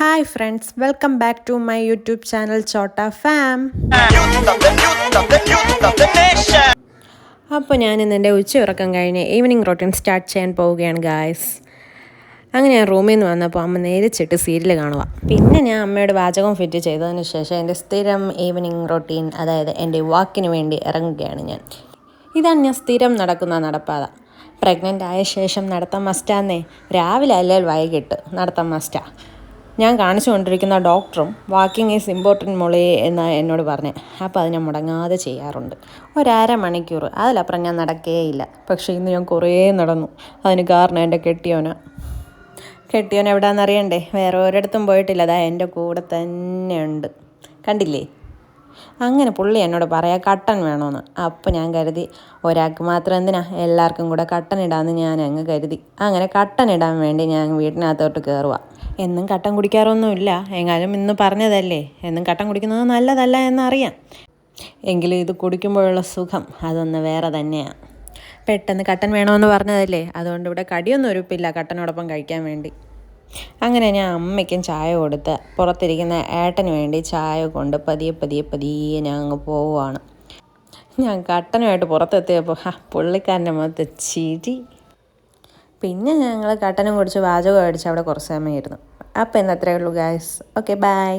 Hi friends welcome back to my YouTube channel Chhota farm അപ്പോൾ ഞാൻ ഇന്ന് എന്റെ ഉച്ച ഉറക്കം കഴിഞ്ഞ് ഈവനിങ് റൊട്ടീൻ സ്റ്റാർട്ട് ചെയ്യാൻ പോവുകയാണ് ഗായ്സ് അങ്ങനെ ഞാൻ റൂമിൽ നിന്ന് വന്നപ്പോൾ അമ്മ നേരിച്ചിട്ട് സീരിയൽ കാണുക പിന്നെ ഞാൻ അമ്മയുടെ വാചകം ഫിറ്റ് ചെയ്തതിന് ശേഷം എന്റെ സ്ഥിരം ഈവനിങ് റൊട്ടീൻ അതായത് എന്റെ വാക്കിന് വേണ്ടി ഇറങ്ങുകയാണ് ഞാൻ. ഇതാണ് ഞാൻ സ്ഥിരം നടക്കുന്ന നടപ്പാത. പ്രഗ്നന്റ് ആയ ശേഷം നടത്താൻ മസ്റ്റാന്നേ രാവിലെ അല്ലെങ്കിൽ വൈകിട്ട് നടത്താൻ മസ്റ്റാ ഞാൻ കാണിച്ചുകൊണ്ടിരിക്കുന്ന ഡോക്ടറും വാക്കിംഗ് ഈസ് ഇമ്പോർട്ടന്റ് മോളി എന്ന് എന്നോട് പറഞ്ഞേ. അപ്പോൾ അത് ഞാൻ മുടങ്ങാതെ ചെയ്യാറുണ്ട്. ഒരര മണിക്കൂർ. അതിലപ്പുറം ഞാൻ നടക്കേയില്ല. പക്ഷേ ഇന്ന് ഞാൻ കുറേ നടന്നു. അതിന് കാരണം എന്റെ കെട്ടിയോന. കെട്ടിയോൻ എവിടെയാണെന്ന് അറിയണ്ടേ വേറെ ഒരിടത്തും പോയിട്ടില്ല. അതാ എന്റെ കൂടെ തന്നെ ഉണ്ട്. കണ്ടില്ലേ? അങ്ങനെ പുള്ളി എന്നോട് പറയാം കട്ടൻ വേണമെന്ന് അപ്പോൾ ഞാൻ കരുതി ഒരാൾക്ക് മാത്രം എന്തിനാ? എല്ലാവർക്കും കൂടെ കട്ടൻ ഇടാമെന്ന് ഞാൻ അങ്ങ് കരുതി. അങ്ങനെ കട്ടൻ ഇടാൻ വേണ്ടി ഞാൻ വീട്ടിനകത്തോട്ട് കയറുക എന്നും കട്ടൻ കുടിക്കാറൊന്നുമില്ല. എങ്ങാനും ഇന്ന് പറഞ്ഞതല്ലേ? എന്നും കട്ടൻ കുടിക്കുന്നത് നല്ലതല്ല എന്നറിയാം. എങ്കിലും ഇത് കുടിക്കുമ്പോഴുള്ള സുഖം അതൊന്ന് വേറെ തന്നെയാണ് പെട്ടെന്ന് കട്ടൻ വേണമെന്ന് പറഞ്ഞതല്ലേ? അതുകൊണ്ട് ഇവിടെ കടിയൊന്നും ഒരുപ്പില്ല കട്ടനോടൊപ്പം കഴിക്കാൻ വേണ്ടി. അങ്ങനെ ഞാൻ അമ്മയ്ക്കും ചായ കൊടുത്ത് പുറത്തിരിക്കുന്ന ഏട്ടന് വേണ്ടി ചായ കൊണ്ട് പതിയെ പതിയെ പതിയെ ഞാൻ അങ്ങ് പോവുകയാണ്. ഞാൻ കട്ടനുമായിട്ട് പുറത്തെത്തിയപ്പോൾ ഹാ പുള്ളിക്കാരന്റെ മുഖത്ത് ചിരി. പിന്നെ ഞങ്ങൾ കട്ടനും കുടിച്ച് വാചകം അടിച്ച് അവിടെ കുറച്ച് സമയം ഇരുന്നു അപ്പോൾ ഇന്നത്രയേ ഉള്ളൂ ഗായ്സ് ഓക്കെ ബൈ